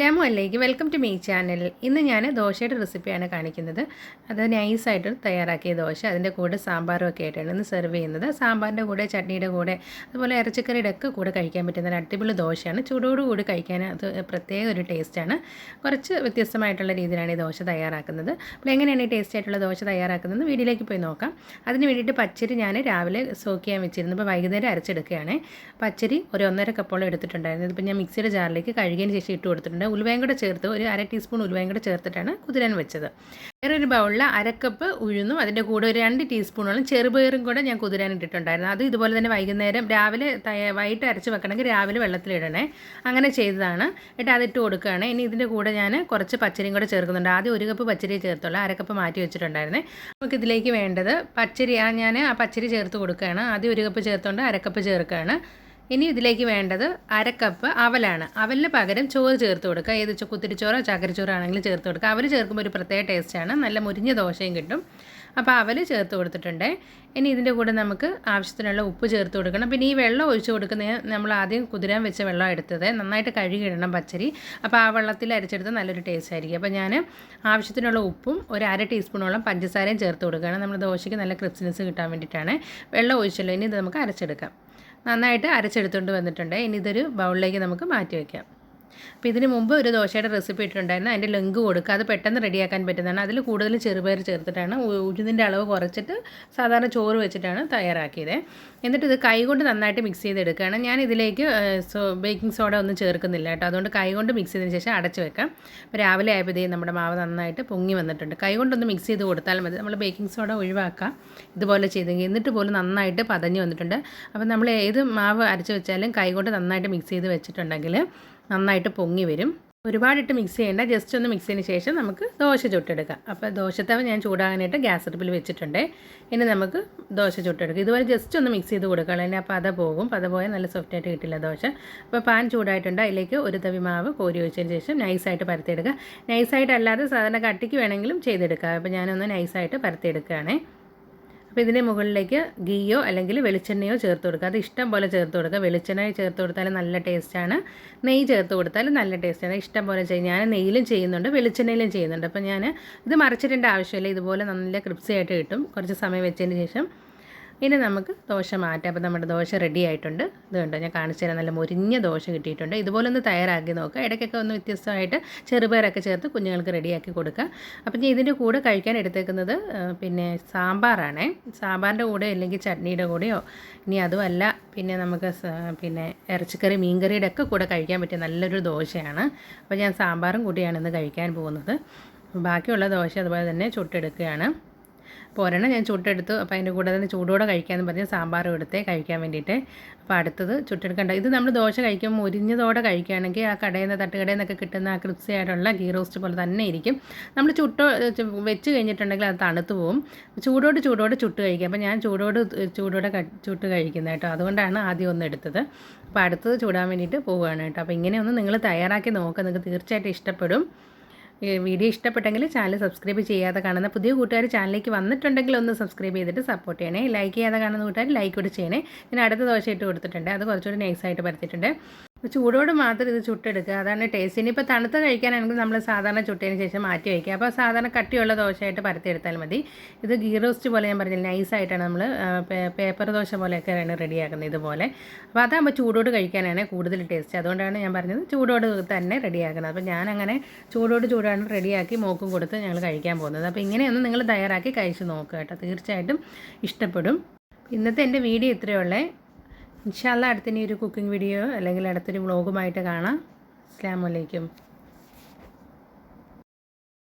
ലാമു അല്ലേക്ക് welcome to me channel ഇന്ന് ഞാൻ ദോശയുടെ റെസിപ്പിയാണ് കാണിക്കുന്നത്. അത് നൈസായിട്ട് തയ്യാറാക്കിയ ദോശ. അതിന്റെ കൂടെ സാമ്പാറും ഒക്കെ ആയിട്ടാണ് ഇന്ന് സെർവ് ചെയ്യുന്നത്. സാമ്പാറിന്റെ കൂടെ ചട്നിയുടെ കൂടെ അതുപോലെ ഇറച്ചിക്കറിയുടെ ഒക്കെ കൂടെ കഴിക്കാൻ പറ്റുന്ന ഒരു അടിപൊളി ദോശയാണ്. ചൂടോടുകൂടി കഴിക്കാൻ അത് പ്രത്യേക ഒരു ടേസ്റ്റാണ് കുറച്ച് വ്യത്യസ്തമായിട്ടുള്ള രീതിയിലാണ് ഈ ദോശ തയ്യാറാക്കുന്നത്. അപ്പോൾ എങ്ങനെയാണ് ഈ ടേസ്റ്റ് ആയിട്ടുള്ള ദോശ തയ്യാറാക്കുന്നത്? വീട്ടിലേക്ക് പോയി നോക്കാം. അതിന് വേണ്ടിയിട്ട് പച്ചരി ഞാൻ രാവിലെ സോക്ക് ചെയ്യാൻ വെച്ചിരുന്നു ഇപ്പോൾ വൈകുന്നേരം അരച്ചെടുക്കുകയാണ്. പച്ചരി ഒരു ഒന്നര കപ്പോളം എടുത്തിട്ടുണ്ടായിരുന്നു. ഇതിപ്പോൾ ഞാൻ മിക്സിയുടെ ജാറിലേക്ക് കഴുകിയതിന് ശേഷം ഇട്ട് കൊടുത്തിട്ടുണ്ട്. ഉലുവയും കൂടെ ചേർത്ത് ഒരു അര ടീസ്പൂൺ ഉലുവയും കൂടെ ചേർത്തിട്ടാണ് കുതിരാൻ വെച്ചത്. വേറൊരു ബൗളിൽ അരക്കപ്പ് ഉഴുന്നും അതിന്റെ കൂടെ ഒരു രണ്ട് ടീസ്പൂണോളം ചെറുപയറും കൂടെ ഞാൻ കുതിരാൻ ഇട്ടിട്ടുണ്ടായിരുന്നു. അത് ഇതുപോലെ തന്നെ വൈകുന്നേരം രാവിലെ വൈകിട്ട് അരച്ച് വെക്കണമെങ്കിൽ രാവിലെ വെള്ളത്തിലിടണേ. അങ്ങനെ ചെയ്തതാണ്. എന്നിട്ട് അതിട്ട് കൊടുക്കുകയാണ്. ഇനി ഇതിന്റെ കൂടെ ഞാൻ കുറച്ച് പച്ചരിയും കൂടെ ചേർക്കുന്നുണ്ട്. ആദ്യം ഒരു കപ്പ് പച്ചരി ചേർത്തുള്ള. അരക്കപ്പ് മാറ്റി വെച്ചിട്ടുണ്ടായിരുന്നേ. നമുക്ക് ഇതിലേക്ക് വേണ്ടത് പച്ചരി ഞാൻ ആ പച്ചരി ചേർത്ത് കൊടുക്കുകയാണ്. ആദ്യം ഒരു കപ്പ് ചേർത്തുകൊണ്ട് അരക്കപ്പ് ചേർക്കുകയാണ്. ഇനി ഇതിലേക്ക് വേണ്ടത് അര കപ്പ് അവലാണ്. അവലിന് പകരം ചോറ് ചേർത്ത് കൊടുക്കുക. ഏത് കുത്തിരിച്ചോറോ ചാക്കരിച്ചോറോ ആണെങ്കിലും ചേർത്ത് കൊടുക്കുക. അവൽ ചേർക്കുമ്പോൾ ഒരു പ്രത്യേക ടേസ്റ്റാണ് നല്ല മുരിഞ്ഞ ദോശയും കിട്ടും. അപ്പോൾ അവൽ ചേർത്ത് കൊടുത്തിട്ടുണ്ട്. ഇനി ഇതിന്റെ കൂടെ നമുക്ക് ആവശ്യത്തിനുള്ള ഉപ്പ് ചേർത്ത് കൊടുക്കണം. പിന്നെ ഈ വെള്ളം ഒഴിച്ച് കൊടുക്കുന്നതിന് നമ്മൾ ആദ്യം കുതിരാൻ വെച്ച വെള്ളം എടുത്തത് നന്നായിട്ട് കഴുകിയിടണം പച്ചരി. അപ്പോൾ ആ വെള്ളത്തിൽ അരച്ചെടുത്ത് നല്ലൊരു ടേസ്റ്റ് ആയിരിക്കും. അപ്പോൾ ഞാൻ ആവശ്യത്തിനുള്ള ഉപ്പും ഒരു അര ടീസ്പൂണോളം പഞ്ചസാരയും ചേർത്ത് കൊടുക്കുകയാണ്. നമ്മൾ ദോശയ്ക്ക് നല്ല ക്രിസ്പിനെസ് കിട്ടാൻ വേണ്ടിയിട്ടാണ്. വെള്ളം ഒഴിച്ചല്ലോ. ഇനി ഇത് നമുക്ക് അരച്ചെടുക്കാം. നന്നായിട്ട് അരച്ചെടുത്തുകൊണ്ട് വന്നിട്ടുണ്ട്. ഇനി ഇതൊരു ബൗളിലേക്ക് നമുക്ക് മാറ്റി വയ്ക്കാം അപ്പോൾ ഇതിന് മുമ്പ് ഒരു ദോശയുടെ റെസിപ്പി ഇട്ടിട്ടുണ്ടായിരുന്നു. അതിന്റെ ലിങ്ക് കൊടുക്കുക അത് പെട്ടെന്ന് റെഡിയാക്കാൻ പറ്റുന്നതാണ്. അതിൽ കൂടുതൽ ചെറുപയർ ചേർത്തിട്ടാണ്. ഉഴുതിന്റെ അളവ് കുറച്ചിട്ട് സാധാരണ ചോറ് വെച്ചിട്ടാണ് തയ്യാറാക്കിയത്. എന്നിട്ട് ഇത് കൈകൊണ്ട് നന്നായിട്ട് മിക്സ് ചെയ്തെടുക്കുകയാണ്. ഞാൻ ഇതിലേക്ക് സോ ബേക്കിംഗ് സോഡ ഒന്നും ചേർക്കുന്നില്ല കേട്ടോ. അതുകൊണ്ട് കൈകൊണ്ട് മിക്സ് ചെയ്തതിന് ശേഷം അടച്ചു വെക്കാം. അപ്പോൾ രാവിലെ ആയപ്പോഴത്തേക്കും നമ്മുടെ മാവ് നന്നായിട്ട് പൊങ്ങി വന്നിട്ടുണ്ട്. കൈകൊണ്ടൊന്ന് മിക്സ് ചെയ്ത് കൊടുത്താൽ മതി. നമ്മൾ ബേക്കിംഗ് സോഡ ഒഴിവാക്കാം. ഇതുപോലെ ചെയ്തെങ്കിൽ എന്നിട്ട് പോലും നന്നായിട്ട് പതഞ്ഞ് വന്നിട്ടുണ്ട്. അപ്പോൾ നമ്മൾ ഏത് മാവ് അരച്ച് വെച്ചാലും കൈകൊണ്ട് നന്നായിട്ട് മിക്സ് ചെയ്ത് വെച്ചിട്ടുണ്ടെങ്കിൽ നന്നായിട്ട് പൊങ്ങി വരും. ഒരുപാടിട്ട് മിക്സ് ചെയ്യേണ്ട. ജസ്റ്റ് ഒന്ന് മിക്സ് ചെയ്തതിന് ശേഷം നമുക്ക് ദോശ ചുട്ടെടുക്കാം. അപ്പോൾ ദോശത്തവ ഞാൻ ചൂടാകാനായിട്ട് ഗ്യാസ് അടുപ്പിൽ വെച്ചിട്ടുണ്ട്. ഇനി നമുക്ക് ദോശ ചുട്ടെടുക്കാം. ഇതുപോലെ ജസ്റ്റ് ഒന്ന് മിക്സ് ചെയ്ത് കൊടുക്കണം. അല്ലെങ്കിൽ അപ്പോൾ അത പോകും. അത് പോയാൽ നല്ല സോഫ്റ്റായിട്ട് കിട്ടില്ല ദോശ. അപ്പോൾ പാൻ ചൂടായിട്ടുണ്ട്. അതിലേക്ക് ഒരു തവി മാവ് കോരി ഒഴിച്ചതിന് ശേഷം നൈസായിട്ട് പരത്തിയെടുക്കുക നൈസായിട്ട് അല്ലാതെ സാധാരണ കട്ടിക്ക് വേണമെങ്കിലും ചെയ്തെടുക്കുക അപ്പോൾ ഞാനൊന്ന് നൈസായിട്ട് പരത്തിയെടുക്കുകയാണേ. അപ്പോൾ ഇതിന്റെ മുകളിലേക്ക് ഗീയോ അല്ലെങ്കിൽ വെളിച്ചെണ്ണയോ ചേർത്ത് കൊടുക്കുക. അത് ഇഷ്ടം പോലെ ചേർത്ത് കൊടുക്കുക. വെളിച്ചെണ്ണ ചേർത്ത് കൊടുത്താൽ നല്ല ടേസ്റ്റാണ് നെയ്യ് ചേർത്ത് കൊടുത്താൽ നല്ല ടേസ്റ്റാണ് ഇഷ്ടം പോലെ ചെയ്യും. ഞാൻ നെയ്യിലും ചെയ്യുന്നുണ്ട് വെളിച്ചെണ്ണയിലും ചെയ്യുന്നുണ്ട്. അപ്പോൾ ഞാൻ ഇത് മറിച്ചിടേണ്ട ആവശ്യമില്ല. ഇതുപോലെ നല്ല ക്രിപ്സി ആയിട്ട് കിട്ടും. കുറച്ച് സമയം വെച്ചതിന് ശേഷം ഇനി നമുക്ക് ദോശ മാറ്റാം. അപ്പോൾ നമ്മുടെ ദോശ റെഡി ആയിട്ടുണ്ട്. ഇത് കണ്ടോ? ഞാൻ കാണിച്ചു തരാം. നല്ല മുരിഞ്ഞ ദോശ കിട്ടിയിട്ടുണ്ട്. ഇതുപോലെ ഒന്ന് തയ്യാറാക്കി നോക്കുക. ഇടയ്ക്കൊക്കെ ഒന്ന് വ്യത്യസ്തമായിട്ട് ചെറുപയറൊക്കെ ചേർത്ത് കുഞ്ഞുങ്ങൾക്ക് റെഡിയാക്കി കൊടുക്കുക. അപ്പം ഞാൻ ഇതിന്റെ കൂടെ കഴിക്കാൻ എടുത്തേക്കുന്നത് പിന്നെ സാമ്പാറാണേ. സാമ്പാറിന്റെ കൂടെ അല്ലെങ്കിൽ ചട്നിയുടെ കൂടെയോ? ഇനി അതുമല്ല. പിന്നെ നമുക്ക് പിന്നെ ഇറച്ചിക്കറി മീൻകറിയുടെ ഒക്കെ കൂടെ കഴിക്കാൻ പറ്റിയ നല്ലൊരു ദോശയാണ്. അപ്പോൾ ഞാൻ സാമ്പാറും കൂടിയാണ് ഇന്ന് കഴിക്കാൻ പോകുന്നത്. ബാക്കിയുള്ള ദോശ അതുപോലെ തന്നെ ചുട്ടെടുക്കുകയാണ്. ഒരെണ്ണം ഞാൻ ചുട്ടെടുത്തു. അപ്പോൾ അതിന്റെ കൂടെ തന്നെ ചൂടോടെ കഴിക്കാമെന്ന് പറഞ്ഞ് സാമ്പാറും എടുത്തേ കഴിക്കാൻ വേണ്ടിയിട്ട്. അപ്പോൾ അടുത്തത് ചുട്ടെടുക്കണ്ട ഇത് നമ്മൾ ദോശ കഴിക്കുമ്പോൾ മുരിഞ്ഞതോടെ കഴിക്കുകയാണെങ്കിൽ ആ കടയിൽ നിന്ന് തട്ടുകടയിൽ നിന്നൊക്കെ കിട്ടുന്ന ആ ക്രിപ്സി ഗീ റോസ്റ്റ് പോലെ തന്നെ ഇരിക്കും. നമ്മൾ ചുട്ടോ വെച്ച് കഴിഞ്ഞിട്ടുണ്ടെങ്കിൽ അത് തണുത്ത് പോകും ചൂടോട് ചൂടോട് ചുട്ട് കഴിക്കുക. അപ്പോൾ ഞാൻ ചൂടോട് ചൂടോടെ ചുട്ട് കഴിക്കുന്നത് കേട്ടോ. അതുകൊണ്ടാണ് ആദ്യം ഒന്ന് എടുത്തത്. അപ്പോൾ അടുത്തത് ചൂടാൻ വേണ്ടിയിട്ട് പോവുകയാണ് കേട്ടോ. അപ്പോൾ ഇങ്ങനെയൊന്ന് നിങ്ങൾ തയ്യാറാക്കി നോക്കുക നിങ്ങൾക്ക് തീർച്ചയായിട്ടും ഇഷ്ടപ്പെടും. വീഡിയോ ഇഷ്ടപ്പെട്ടെങ്കിൽ ചാനൽ സബ്സ്ക്രൈബ് ചെയ്യാതെ കാണുന്ന പുതിയ കൂട്ടുകാർ ചാനലിലേക്ക് വന്നിട്ടുണ്ടെങ്കിൽ ഒന്ന് സബ്സ്ക്രൈബ് ചെയ്തിട്ട് സപ്പോർട്ട് ചെയ്യണേ. ലൈക്ക് ചെയ്യാതെ കാണുന്ന കൂട്ടുകാർ ലൈക്ക് കൂടി ചെയ്യണേ. ഞാൻ അടുത്ത ദോശയിട്ട് കൊടുത്തിട്ടുണ്ട്. അത് കുറച്ചുകൂടി നൈസായിട്ട് പരത്തിയിട്ടുണ്ട്. അപ്പോൾ ചൂടോട് മാത്രം ഇത് ചുട്ടെടുക്കുക. അതാണ് ടേസ്റ്റ് ഇനിയിപ്പോൾ തണുത്ത കഴിക്കാനാണെങ്കിൽ നമ്മൾ സാധാരണ ചുട്ടതിന് ശേഷം മാറ്റി വയ്ക്കുക. അപ്പോൾ സാധാരണ കട്ടിയുള്ള ദോശയായിട്ട് പരത്തിയെടുത്താൽ മതി. ഇത് ഗീ റോസ്റ്റ് പോലെ ഞാൻ പറഞ്ഞില്ല നൈസായിട്ടാണ് നമ്മൾ പേപ്പർ ദോശ പോലെയൊക്കെയാണ് റെഡിയാക്കുന്നത് ഇതുപോലെ. അപ്പോൾ അതാകുമ്പോൾ ചൂടോട് കഴിക്കാനാണ് കൂടുതൽ ടേസ്റ്റ് അതുകൊണ്ടാണ് ഞാൻ പറഞ്ഞത് ചൂടോട് തന്നെ റെഡിയാക്കുന്നത്. അപ്പോൾ ഞാൻ അങ്ങനെ ചൂടോട് ചൂടാണ് റെഡിയാക്കി മോക്കും കൊടുത്ത് ഞങ്ങൾ കഴിക്കാൻ പോകുന്നത്. അപ്പോൾ ഇങ്ങനെയൊന്ന് നിങ്ങൾ തയ്യാറാക്കി കഴിച്ച് നോക്കുക കേട്ടോ. തീർച്ചയായിട്ടും ഇഷ്ടപ്പെടും. ഇന്നത്തെ എന്റെ വീഡിയോ ഇത്രയേ ഉള്ളേ. ഇൻഷാല്ല അടുത്തിനി ഒരു കുക്കിംഗ് വീഡിയോ അല്ലെങ്കിൽ അടുത്തൊരു വ്ളോഗുമായിട്ട് കാണാം. അസ്ലാമലൈക്കും